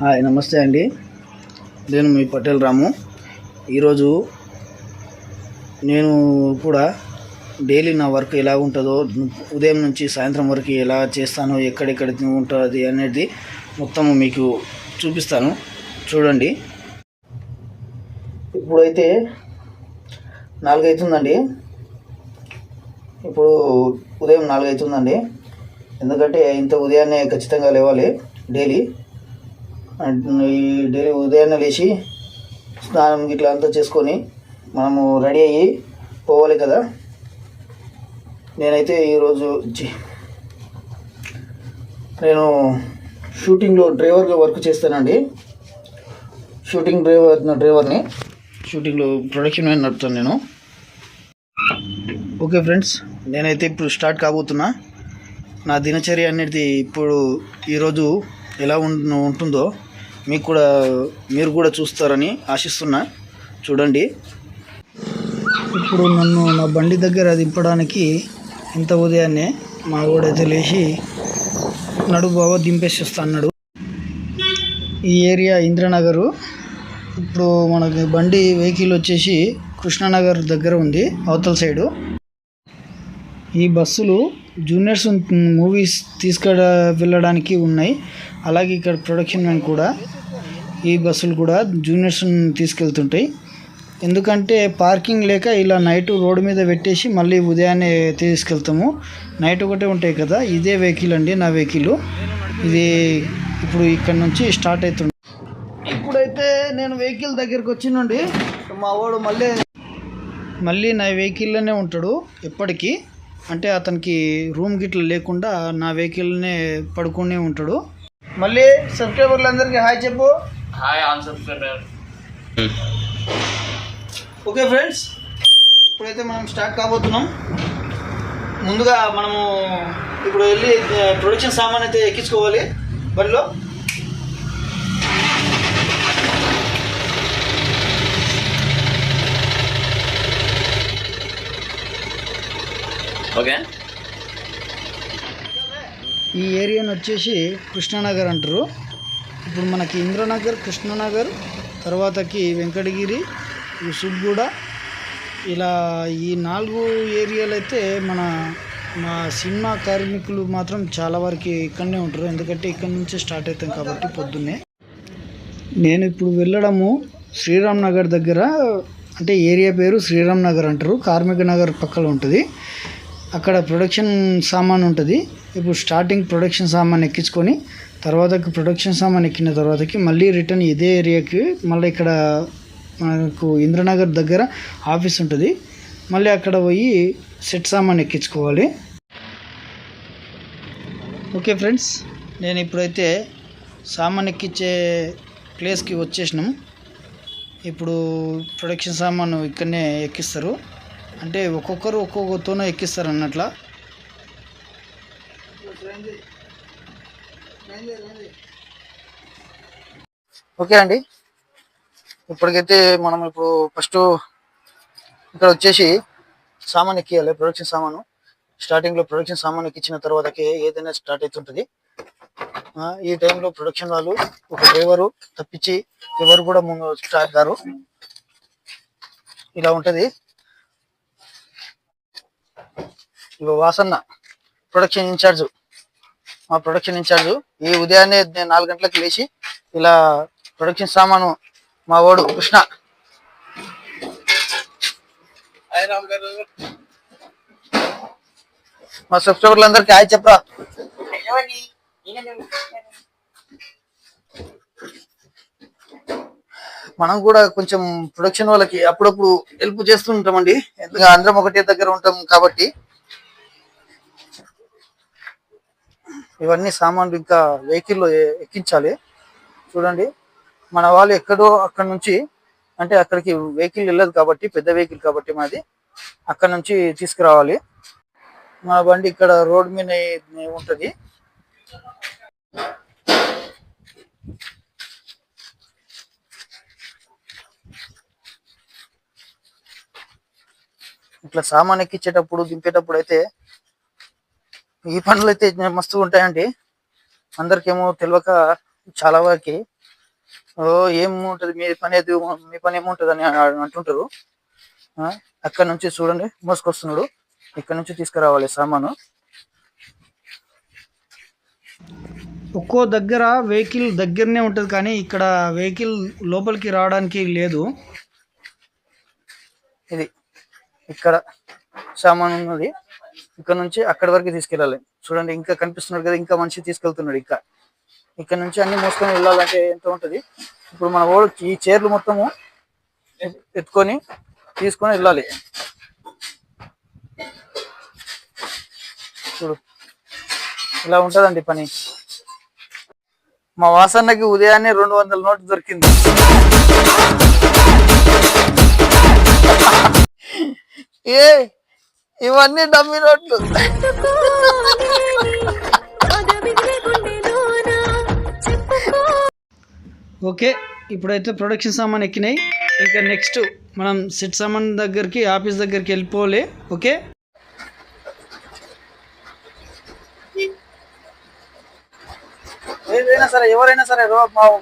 Hi నమస్తే అండి. నేను మీ పటేల్ రాము. ఈరోజు నేను కూడా డైలీ నా వర్క్ ఎలా ఉంటుందో ఉదయం నుంచి సాయంత్రం వరకు ఎలా చేస్తానో ఎక్కడెక్కడ ఉంటుంది అనేది మొత్తం మీకు చూపిస్తాను. చూడండి. ఇప్పుడైతే నాలుగైతుందండి. ఇప్పుడు ఉదయం నాలుగైతుందండి. ఎందుకంటే ఇంత ఉదయాన్నే ఖచ్చితంగా లేవాలి డైలీ. డైలీ ఉదయాన్నే లేచి స్నానం ఇట్లా అంతా చేసుకొని మనము రెడీ అయ్యి పోవాలి కదా. నేనైతే ఈరోజు నేను షూటింగ్లో డ్రైవర్గా వర్క్ చేస్తానండి. షూటింగ్ డ్రైవర్ డ్రైవర్ని షూటింగ్లో ప్రొడక్షన్ మ్యాన్ నడుపుతాను నేను. ఓకే ఫ్రెండ్స్ నేనైతే ఇప్పుడు స్టార్ట్ కాబోతున్నా. నా దినచర్య అనేది ఇప్పుడు ఈరోజు ఎలా ఉంటుందో మీకు కూడా మీరు కూడా చూస్తారని ఆశిస్తున్నా. చూడండి. ఇప్పుడు నన్ను నా బండి దగ్గర దింపడానికి ఇంత ఉదయాన్నే మా కూడా లేచి నడు బావ దింపేసిస్తా అన్నాడు. ఈ ఏరియా ఇంద్రనగరు. ఇప్పుడు మనకి బండి వెహికల్ వచ్చేసి కృష్ణానగర్ దగ్గర ఉంది అవతల సైడు. ఈ బస్సులు జూనియర్స్ మూవీస్ తీసుకు వెళ్ళడానికి ఉన్నాయి. అలాగే ఇక్కడ ప్రొడక్షన్ మ్యాన్ కూడా ఈ బస్సులు కూడా జూనియర్స్ తీసుకెళ్తుంటాయి. ఎందుకంటే పార్కింగ్ లేక ఇలా నైట్ రోడ్డు మీద పెట్టేసి మళ్ళీ ఉదయాన్నే తీసుకెళ్తాము. నైట్ ఒకటే ఉంటాయి కదా ఇదే వెహికల్ అండి నా వెహికల్. ఇది ఇప్పుడు ఇక్కడ నుంచి స్టార్ట్ అవుతుంది. ఇప్పుడైతే నేను వెహికల్ దగ్గరికి వచ్చినండి. మా వాడు మళ్ళీ మళ్ళీ నా వెహికల్లోనే ఉంటాడు ఎప్పటికీ. అంటే అతనికి రూమ్ గిట్ల లేకుండా నా వెహికల్నే పడుకునే ఉంటాడు. మళ్ళీ సబ్స్క్రైబర్లందరికీ హాయ్ చెప్పు. Hi on subscriber okay friends ఇప్పుడైతే మనం స్టార్ట్ కాబోతున్నాం. ముందుగా మనము ఇప్పుడు వెళ్ళి ప్రొడక్షన్ సామాన్ అయితే ఎక్కించుకోవాలి. బండిలో. ఓకే ఈ ఏరియాని వచ్చేసి కృష్ణానగర్ అంటారు. ఇప్పుడు మనకి ఇంద్రనగర్ కృష్ణానగర్ తర్వాతకి వెంకటగిరి ఈ ఇలా ఈ నాలుగు ఏరియాలు అయితే మన మా సినిమా కార్మికులు మాత్రం చాలా వరకు ఇక్కడనే ఉంటారు. ఎందుకంటే ఇక్కడ నుంచే స్టార్ట్ అవుతాం కాబట్టి పొద్దున్నే. నేను ఇప్పుడు వెళ్ళడము శ్రీరామ్ నగర్ దగ్గర. అంటే ఏరియా పేరు శ్రీరామ్ నగర్ అంటారు. కార్మిక నగర్ పక్కన ఉంటుంది. అక్కడ ప్రొడక్షన్ సామాన్ ఉంటుంది. ఇప్పుడు స్టార్టింగ్ ప్రొడక్షన్ సామాన్ ఎక్కించుకొని తర్వాతకి ప్రొడక్షన్ సామాన్ ఎక్కిన తర్వాతకి మళ్ళీ రిటర్న్ ఇదే ఏరియాకి మళ్ళీ ఇక్కడ మనకు ఇంద్రనగర్ దగ్గర ఆఫీస్ ఉంటుంది. మళ్ళీ అక్కడ పోయి సెట్ సామాన్ ఎక్కించుకోవాలి. ఓకే ఫ్రెండ్స్ నేను ఇప్పుడైతే సామాన్ ఎక్కించే ప్లేస్కి వచ్చేసినాం. ఇప్పుడు ప్రొడక్షన్ సామాను ఇక్కడనే ఎక్కిస్తారు. అంటే ఒక్కొక్కరు ఒక్కొక్కతోనే ఎక్కిస్తారు అన్నట్ల. ఓకే అండి. ఇప్పటికైతే మనం ఇప్పుడు ఫస్ట్ ఇక్కడ వచ్చేసి సామాన్ ఎక్కియాలి ప్రొడక్షన్ సామాను. స్టార్టింగ్లో ప్రొడక్షన్ సామాన్ ఎక్కించిన తర్వాతకి ఏదైనా స్టార్ట్ అవుతుంటుంది. ఆ, ఈ టైంలో ప్రొడక్షన్ వాళ్ళు ఒక డ్రైవరు తప్పించి ఎవరు కూడా ముందు స్టార్ట్ గారు ఇలా ఉంటది. ఇగో వాసన్న ప్రొడక్షన్ ఇన్ఛార్జ్ మా ప్రొడక్షన్ ఇన్ఛార్జ్ ఈ ఉదయాన్నే నేను నాలుగు గంటలకు లేచి ఇలా ప్రొడక్షన్ సామాను మా ఓడు కృష్ణ. మా సబ్స్క్రైబర్లు అందరికి హాయ్ చెప్పరా. మనం కూడా కొంచెం ప్రొడక్షన్ వాళ్ళకి అప్పుడప్పుడు హెల్ప్ చేస్తూ ఉంటామండి ఎందుకంటే అందరం ఒకటే దగ్గర ఉంటాం కాబట్టి ఇవన్నీ సామాన్లు ఇంకా వెహికల్లో ఎక్కించాలి. చూడండి. మన వాళ్ళు ఎక్కడో అక్కడ నుంచి అంటే అక్కడికి వెహికల్ వెళ్ళదు కాబట్టి పెద్ద వెహికల్ కాబట్టి మాది అక్కడ నుంచి తీసుకురావాలి. మా బండి ఇక్కడ రోడ్ మీద ఉంటది. ఇట్లా సామాన్ ఎక్కించేటప్పుడు దింపేటప్పుడు అయితే ఈ పనులు అయితే మస్తు ఉంటాయండి. అందరికేమో తెలియక చాలా వరకు. ఓ ఏముంటది? మీ పని అయితే మీ పని ఏముంటది అని అంటుంటారు. అక్కడ నుంచి చూడండి. మోసుకొస్తున్నాడు. ఇక్కడ నుంచి తీసుకురావాలి సామాను. ఒక్కో దగ్గర వెహికల్ దగ్గరనే ఉంటుంది కానీ ఇక్కడ వెహికల్ లోపలికి రావడానికి లేదు. ఇది ఇక్కడ సామాన్ ఉన్నది. ఇక్కడ నుంచి అక్కడ వరకు తీసుకెళ్ళాలి. చూడండి ఇంకా కనిపిస్తున్నాడు కదా ఇంకా మనిషి తీసుకెళ్తున్నాడు ఇంకా. ఇక్కడ నుంచి అన్ని మోసుకొని వెళ్ళాలంటే ఎంత ఉంటది? ఇప్పుడు మన ఓడు ఈ చైర్లు మొత్తము ఎత్తుకొని తీసుకొని వెళ్ళాలి. చూడు ఇలా ఉంటదండి పని. మా వాసన్నకి ఉదయాన్నే రెండు వందల నోటు దొరికింది. ఏ ఇవన్నీ డమ్మి నోట్లు ఓకే ఇప్పుడైతే ప్రొడక్షన్ సామాన్ ఎక్కినాయి. ఇక నెక్స్ట్ మనం సెట్ సామాన్ దగ్గరికి ఆఫీస్ దగ్గరికి వెళ్ళిపోలే ఓకే? ఏదైనా సరే ఎవరైనా సరే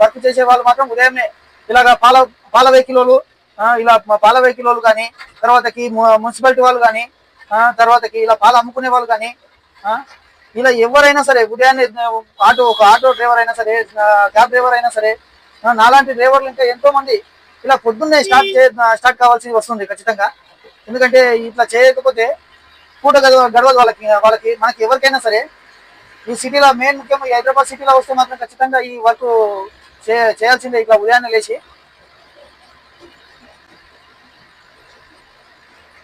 వర్క్ చేసే వాళ్ళు మాత్రం ఉదయమే ఇలాగ పాల పాల వెహికల్ ఇలా మా పాల వెహికల్ వాళ్ళు కానీ తర్వాతకి మున్సిపాలిటీ వాళ్ళు కానీ తర్వాతకి ఇలా పాలు అమ్ముకునే వాళ్ళు కానీ ఆ, ఇలా ఎవరైనా సరే ఉదయాన్నే ఆటో ఒక ఆటో డ్రైవర్ అయినా సరే క్యాబ్ డ్రైవర్ అయినా సరే నాలాంటి డ్రైవర్లు ఇంకా ఎంతో మంది ఇలా పొద్దున్నే స్టార్ట్ చే స్టార్ట్ కావాల్సి వస్తుంది ఖచ్చితంగా. ఎందుకంటే ఇట్లా చేయకపోతే పూట గడవ గడవదు వాళ్ళకి వాళ్ళకి మనకి ఎవరికైనా సరే. ఈ సిటీలో మెయిన్ ముఖ్యంగా హైదరాబాద్ సిటీలో వస్తే మాత్రం ఖచ్చితంగా ఈ వర్క్ చేయాల్సిందే ఇట్లా ఉదయాన్నే లేచి.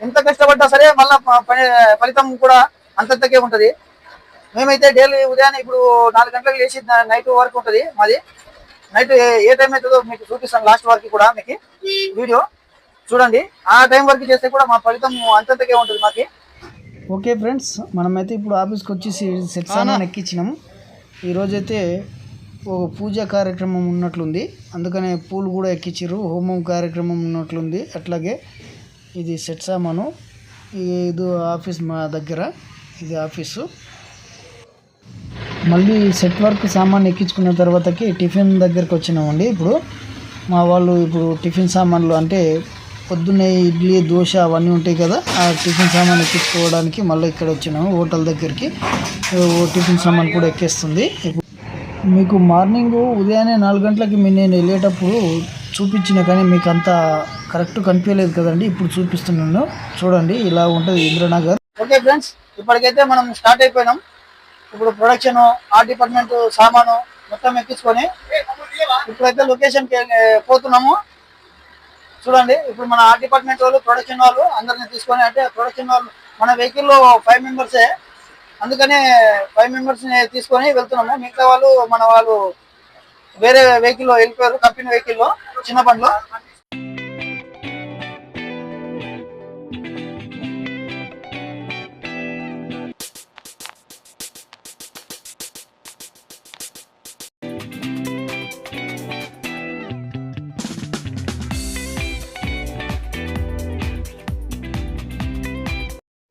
ఎంత కష్టపడ్డా సరే మళ్ళా ఫలితం కూడా అంతంతకే ఉంటది. మేమైతే డైలీ ఉదయాన్నే ఇప్పుడు నాలుగు గంటలకు లేచి నైట్ వరకు ఉంటది మాది. నైట్ ఏ టైం అవుతుందో మీకు చూపిస్తాను లాస్ట్ వరకు కూడా మీకు వీడియో. చూడండి ఆ టైం వరకు చేస్తే కూడా మా ఫలితం అంతంతకే ఉంటుంది మాకి. ఓకే ఫ్రెండ్స్ మనమైతే ఇప్పుడు ఆఫీస్కి వచ్చేసి సెట్ సామాన్ ఎక్కించినాం ఈరోజైతే ఒక పూజా కార్యక్రమం ఉన్నట్లుంది. అందుకనే పూలు కూడా ఎక్కించారు హోమం కార్యక్రమం ఉన్నట్లుంది. అట్లాగే ఇది సెట్ సామాను. ఇది ఆఫీస్ మా దగ్గర. ఇది ఆఫీసు. మళ్ళీ సెట్ వర్క్ సామాన్ ఎక్కించుకున్న తర్వాతకి టిఫిన్ దగ్గరికి వచ్చినామండి ఇప్పుడు. మా వాళ్ళు ఇప్పుడు టిఫిన్ సామాన్లు అంటే పొద్దున్నే ఇడ్లీ దోశ అవన్నీ ఉంటాయి కదా ఆ టిఫిన్ సామాన్ ఎక్కించుకోవడానికి మళ్ళీ ఇక్కడ వచ్చినాము హోటల్ దగ్గరికి. ఓ టిఫిన్ సామాన్ కూడా ఎక్కేస్తుంది. మీకు మార్నింగ్ ఉదయాన్నే నాలుగు గంటలకి మీ నేను వెళ్ళేటప్పుడు చూపించిన కానీ మీకు అంత కరెక్ట్ కనిపించలేదు కదండి. ఇప్పుడు చూపిస్తున్నాను. చూడండి ఇలా ఉంటుంది ఇంద్రనగర్. ఓకే ఫ్రెండ్స్ ఇప్పటికైతే మనం స్టార్ట్ అయిపోయినాం. ఇప్పుడు ప్రొడక్షన్ ఆర్ట్ డిపార్ట్మెంట్ సామాను మొత్తం ఎక్కించుకొని ఇప్పుడైతే లొకేషన్కి పోతున్నాము. చూడండి ఇప్పుడు మన ఆర్ట్ డిపార్ట్మెంట్ వాళ్ళు ప్రొడక్షన్ వాళ్ళు అందరిని తీసుకొని అంటే ప్రొడక్షన్ వాళ్ళు మన వెహికల్లో ఫైవ్ మెంబర్సే అందుకనే ఫైవ్ మెంబర్స్ని తీసుకొని వెళ్తున్నాము. మిగతా వాళ్ళు మన వాళ్ళు వేరే వెహికల్లో వెళ్ళిపోయారు కంపెనీ వెహికల్లో చిన్న బండ్లో.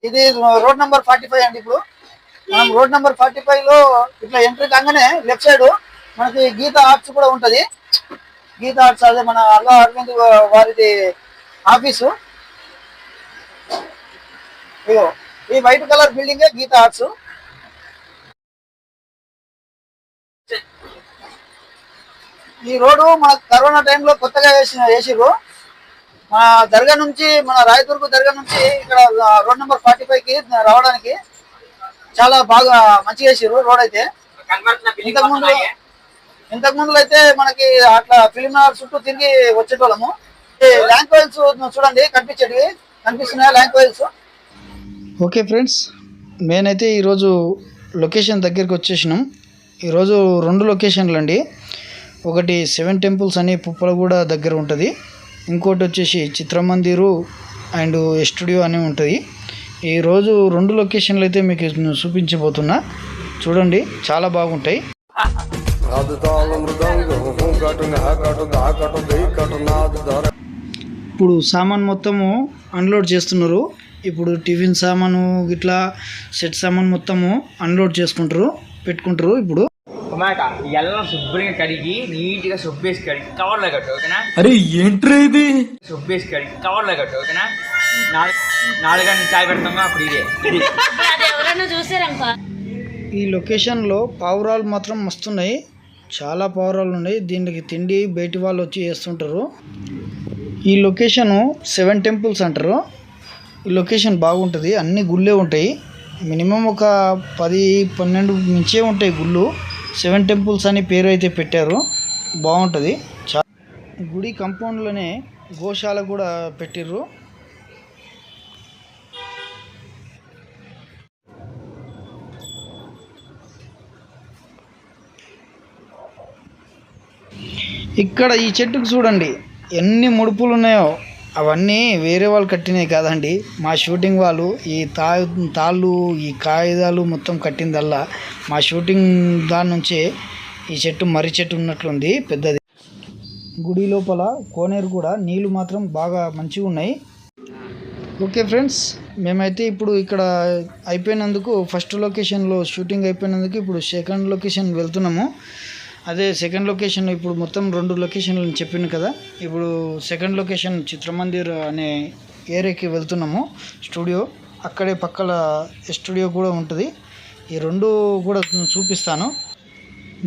ఇది రోడ్ నంబర్ ఫార్టీ ఫైవ్ అండి ఇప్పుడు. మనం రోడ్ నంబర్ ఫార్టీ ఫైవ్లో ఇట్లా ఎంట్రీ కాగానే లెఫ్ట్ సైడ్ మనకి గీత ఆర్ట్స్ కూడా ఉంటది. గీత ఆర్ట్స్ అదే మన అల్లా అరవింద్ వారిది ఆఫీసు. ఇగో ఈ white colour building Geetha arts. ఈ రోడ్డు మన కరోనా టైంలో కొత్తగా వేసిన వేసిరు మన దర్గా నుంచి మన రాయదుర్గ దర్గా నుంచి ఇక్కడ రోడ్ నెంబర్ ఫార్టీ ఫైవ్కి రావడానికి చాలా బాగా మంచిగా వేసారు రోడ్ అయితే. ఇంతకు ముందు ఇంతకు ముందు అయితే మనకి అట్లా ఫిలిం నగర్ చుట్టూ తిరిగి వచ్చేటోళ్ళము. ల్యాంక్ వైల్స్ చూడండి కనిపించేటివి. కనిపిస్తున్నాయి ల్యాంక్ వైల్స్ ఓకే ఫ్రెండ్స్ నేనైతే ఈరోజు లొకేషన్ దగ్గరికి వచ్చేసినాం. ఈరోజు రెండు లొకేషన్లు అండి ఒకటి సెవెన్ టెంపుల్స్ అని పుప్పలగూడ దగ్గర ఉంటుంది. ఇంకోటి వచ్చేసి చిత్రమందిరు అండ్ స్టూడియో అని ఉంటుంది. ఈరోజు రెండు లొకేషన్లు అయితే మీకు చూపించబోతున్నా. చూడండి చాలా బాగుంటాయి. ఇప్పుడు సామాన్ మొత్తము అన్లోడ్ చేస్తున్నారు. ఇప్పుడు టిఫిన్ సామాను ఇట్లా సెట్ సామాన్ మొత్తము అన్లోడ్ చేసుకుంటారు పెట్టుకుంటారు. ఇప్పుడు కుమాక ఎల్లం శుభ్రంగా కడిగి నీట్గా సొబ్బేసి కడిగి కవర్లో కట్టు ఓకేనా? అరే ఏంట్రా ఇది? సొబ్బేసి కడిగి కవర్లో కట్టు ఓకేనా? నాలుగు నాలుగు గంటల చాయ్ పెడతామా? అప్పుడు ఇదే. అది ఎవరైనా చూసారనుకో ఈ లొకేషన్లో పావురాలు మాత్రం మస్తున్నాయి. చాలా పావురాలు ఉన్నాయి. దీనికి తిండి బయటి వాళ్ళు వచ్చి చేస్తుంటారు. ఈ లొకేషను సెవెన్ టెంపుల్స్ అంటారు. ఈ లొకేషన్ బాగుంటుంది. అన్ని గుళ్ళే ఉంటాయి. మినిమం ఒక పది పన్నెండు మించే ఉంటాయి గుళ్ళు. సెవెన్ టెంపుల్స్ అని పేరు అయితే పెట్టారు. బాగుంటుంది. చా గుడి కంపౌండ్లోనే గోశాల కూడా పెట్టిర్రు. ఇక్కడ ఈ చెట్టుకు చూడండి ఎన్ని ముడుపులు ఉన్నాయో. అవన్నీ వేరే వాళ్ళు కట్టినవి కాదండి. మా షూటింగ్ వాళ్ళు ఈ తా తాళ్ళు ఈ కాగితాలు మొత్తం కట్టిందల్లా మా షూటింగ్ దాని నుంచే ఈ చెట్టు మర్రి చెట్టు ఉన్నట్లుంది పెద్దది. గుడి లోపల కోనేరు కూడా నీళ్ళు మాత్రం బాగా మంచిగా ఉన్నాయి. ఓకే ఫ్రెండ్స్ మేమైతే ఇప్పుడు ఇక్కడ అయిపోయినందుకు ఫస్ట్ లొకేషన్లో షూటింగ్ అయిపోయినందుకు ఇప్పుడు సెకండ్ లొకేషన్ వెళ్తున్నాము. అదే సెకండ్ లొకేషన్ ఇప్పుడు మొత్తం రెండు లొకేషన్లు చెప్పాను కదా. ఇప్పుడు సెకండ్ లొకేషన్ చిత్రమందిర్ అనే ఏరియాకి వెళ్తున్నాము స్టూడియో అక్కడే పక్కల స్టూడియో కూడా ఉంటుంది. ఈ రెండు కూడా చూపిస్తాను.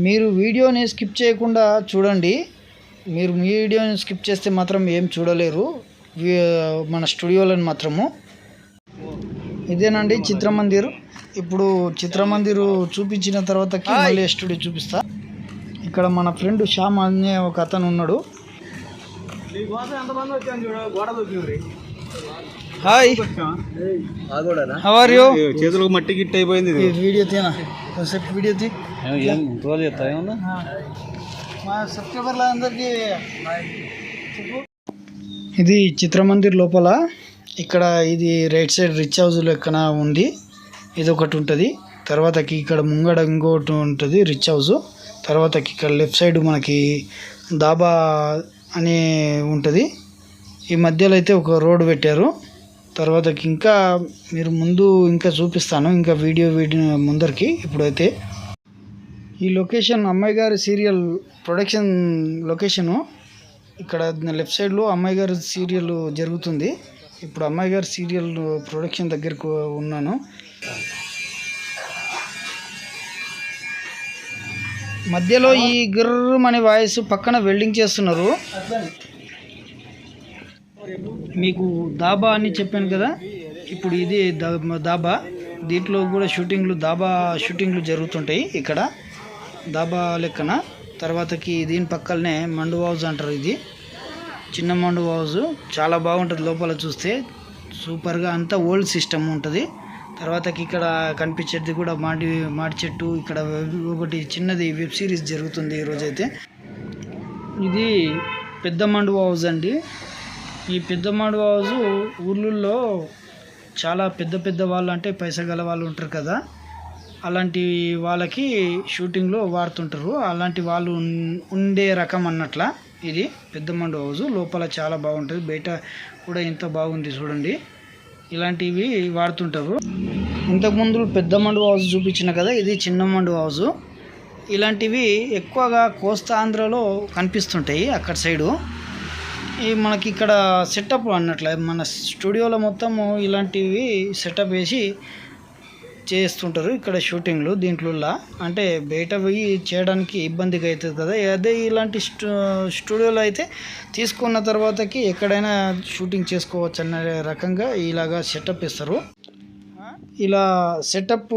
మీరు వీడియోని స్కిప్ చేయకుండా చూడండి. మీరు వీడియోని స్కిప్ చేస్తే మాత్రం ఏం చూడలేరు. మన స్టూడియోలను మాత్రము. ఇదేనండి చిత్రమందిర్. ఇప్పుడు చిత్రమందిర్ చూపించిన తర్వాతకి మళ్ళీ స్టూడియో చూపిస్తా. ఇక్కడ మన ఫ్రెండ్ శ్యామ్ అనే ఒక అతను ఉన్నాడు. హాయ్ హౌ ఆర్ యూ చేతులకు మట్టి గిట్ అయిపోయింది వీడియో తీనా? వీడియో తీ. రోజు చెప్తా ఏమన్నా? మా సబ్స్క్రైబర్ల అందరికీ చెప్పు. ఇది చిత్రమందిర్ లోపల. ఇక్కడ ఇది రైట్ సైడ్ రిచ్ హౌస్ లెక్కన ఉంది. ఇది ఒకటి ఉంటుంది. తర్వాతకి ఇక్కడ ముంగడ ఇంకోటి ఉంటుంది రిచ్ హౌస్. తర్వాతకి ఇక్కడ లెఫ్ట్ సైడ్ మనకి దాబా అని ఉంటుంది. ఈ మధ్యలో అయితే ఒక రోడ్ పెట్టారు. తర్వాత ఇంకా మీరు ముందు ఇంకా చూపిస్తాను. ఇంకా వీడియో వీడియో ముందరికి ఇప్పుడైతే. ఈ లొకేషన్ అమ్మాయి గారి సీరియల్ ప్రొడక్షన్ లొకేషను ఇక్కడ లెఫ్ట్ సైడ్లో అమ్మాయి గారి సీరియల్ జరుగుతుంది. ఇప్పుడు అమ్మాయి గారి సీరియల్ ప్రొడక్షన్ దగ్గరకు ఉన్నాను. మధ్యలో ఈ గుర్రం అనే వాయిస్ పక్కన వెల్డింగ్ చేస్తున్నారు. మీకు దాబా అని చెప్పాను కదా ఇప్పుడు ఇది దాబా. దీంట్లో కూడా షూటింగ్లు దాబా షూటింగ్లు జరుగుతుంటాయి ఇక్కడ. దాబా లెక్కన. తర్వాతకి దీని పక్కనే మండు హౌజ్ అంటారు ఇది. చిన్న మండు హౌస్ చాలా బాగుంటుంది లోపల చూస్తే. సూపర్గా అంతా ఓల్డ్ సిస్టమ్ ఉంటుంది. తర్వాతకి ఇక్కడ కనిపించేది కూడా మాడి మాడి చెట్టు. ఇక్కడ ఒకటి చిన్నది వెబ్ సిరీస్ జరుగుతుంది ఈరోజైతే. ఇది పెద్ద మండు హౌస్ అండి. ఈ పెద్ద మండు హౌస్ ఊర్లలో చాలా పెద్ద పెద్ద వాళ్ళు అంటే పైసా గల వాళ్ళు ఉంటారు కదా. అలాంటి వాళ్ళకి షూటింగ్లో వాడుతుంటారు. అలాంటి వాళ్ళు ఉండే రకం అన్నట్ల ఇది పెద్ద మండు హౌస్. లోపల చాలా బాగుంటుంది. బయట కూడా ఎంత బాగుంది చూడండి. ఇలాంటివి వాడుతుంటారు. ఇంతకుముందు పెద్ద మండు హౌస్ చూపించిన కదా ఇది చిన్న మండు హౌస్. ఇలాంటివి ఎక్కువగా కోస్తా ఆంధ్రలో కనిపిస్తుంటాయి అక్కడ సైడు. ఈ మనకి ఇక్కడ సెటప్ అన్నట్లే మన స్టూడియోలో మొత్తము ఇలాంటివి సెటప్ వేసి చేస్తుంటారు ఇక్కడ షూటింగ్లు దీంట్లో అంటే బయట పోయి చేయడానికి ఇబ్బందిగా అవుతుంది కదా. అదే ఇలాంటి స్టూ స్టూడియోలో అయితే తీసుకున్న తర్వాతకి ఎక్కడైనా షూటింగ్ చేసుకోవచ్చు అనే రకంగా ఇలాగా సెటప్ ఇస్తారు. ఇలా సెటప్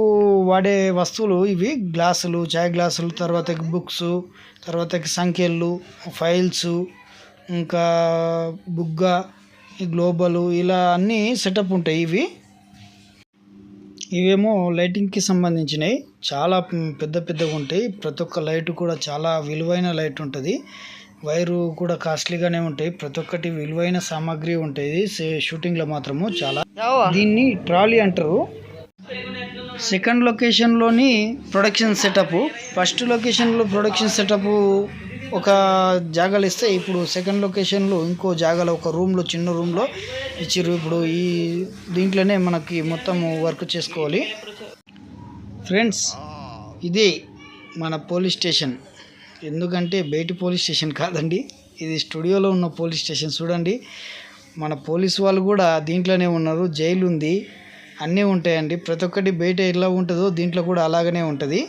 వాడే వస్తువులు ఇవి గ్లాసులు చాయ్ గ్లాసులు తర్వాతకి బుక్స్ తర్వాతకి సంఖ్యలు ఫైల్స్ ఇంకా బుగ్గ గ్లోబలు ఇలా అన్నీ సెటప్ ఉంటాయి ఇవి. ఇవేమో లైటింగ్కి సంబంధించినవి చాలా పెద్ద పెద్దగా ఉంటాయి. ప్రతి ఒక్క లైట్ కూడా చాలా విలువైన లైట్ ఉంటుంది. వైరు కూడా కాస్ట్లీగానే ఉంటాయి. ప్రతి ఒక్కటి విలువైన సామాగ్రి ఉంటుంది షూటింగ్లో మాత్రము చాలా. దీన్ని ట్రాలీ అంటారు. సెకండ్ లొకేషన్లోని ప్రొడక్షన్ సెటప్. ఫస్ట్ లొకేషన్లో ప్రొడక్షన్ సెటప్ ఒక జాగాలు ఇస్తే ఇప్పుడు సెకండ్ లొకేషన్లో ఇంకో జాగాలో ఒక రూమ్లో చిన్న రూమ్లో ఇచ్చిర్రు. ఇప్పుడు ఈ దీంట్లోనే మనకి మొత్తం వర్క్ చేసుకోవాలి. ఫ్రెండ్స్ ఇది మన పోలీస్ స్టేషన్ ఎందుకంటే బయటి పోలీస్ స్టేషన్ కాదండి. ఇది స్టూడియోలో ఉన్న పోలీస్ స్టేషన్ చూడండి. మన పోలీస్ వాళ్ళు కూడా దీంట్లోనే ఉన్నారు. జైలు ఉంది. అన్నీ ఉంటాయండి. ప్రతి ఒక్కటి బయట ఎలా ఉంటుందో దీంట్లో కూడా అలాగనే ఉంటుంది.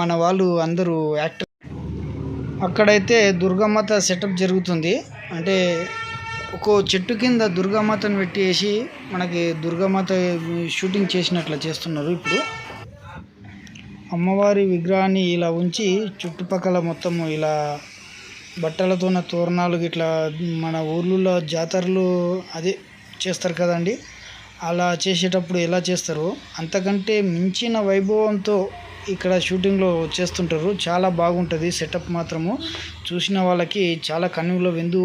మన వాళ్ళు అందరూ యాక్టర్ అక్కడైతే దుర్గామాత సెటప్ జరుగుతుంది. అంటే ఒక్కో చెట్టు కింద దుర్గామాతను పెట్టేసి మనకి దుర్గామాత షూటింగ్ చేసినట్లు చేస్తున్నారు ఇప్పుడు. అమ్మవారి విగ్రహాన్ని ఇలా ఉంచి చుట్టుపక్కల మొత్తం ఇలా బట్టలతోన తోరణాలు ఇట్లా మన ఊర్లలో జాతరలు అదే చేస్తారు కదండి. అలా చేసేటప్పుడు ఎలా చేస్తారు? అంతకంటే మించిన వైభవంతో ఇక్కడ షూటింగ్లో చేస్తుంటారు. చాలా బాగుంటుంది సెటప్ మాత్రము. చూసిన వాళ్ళకి చాలా కన్నుల విందు.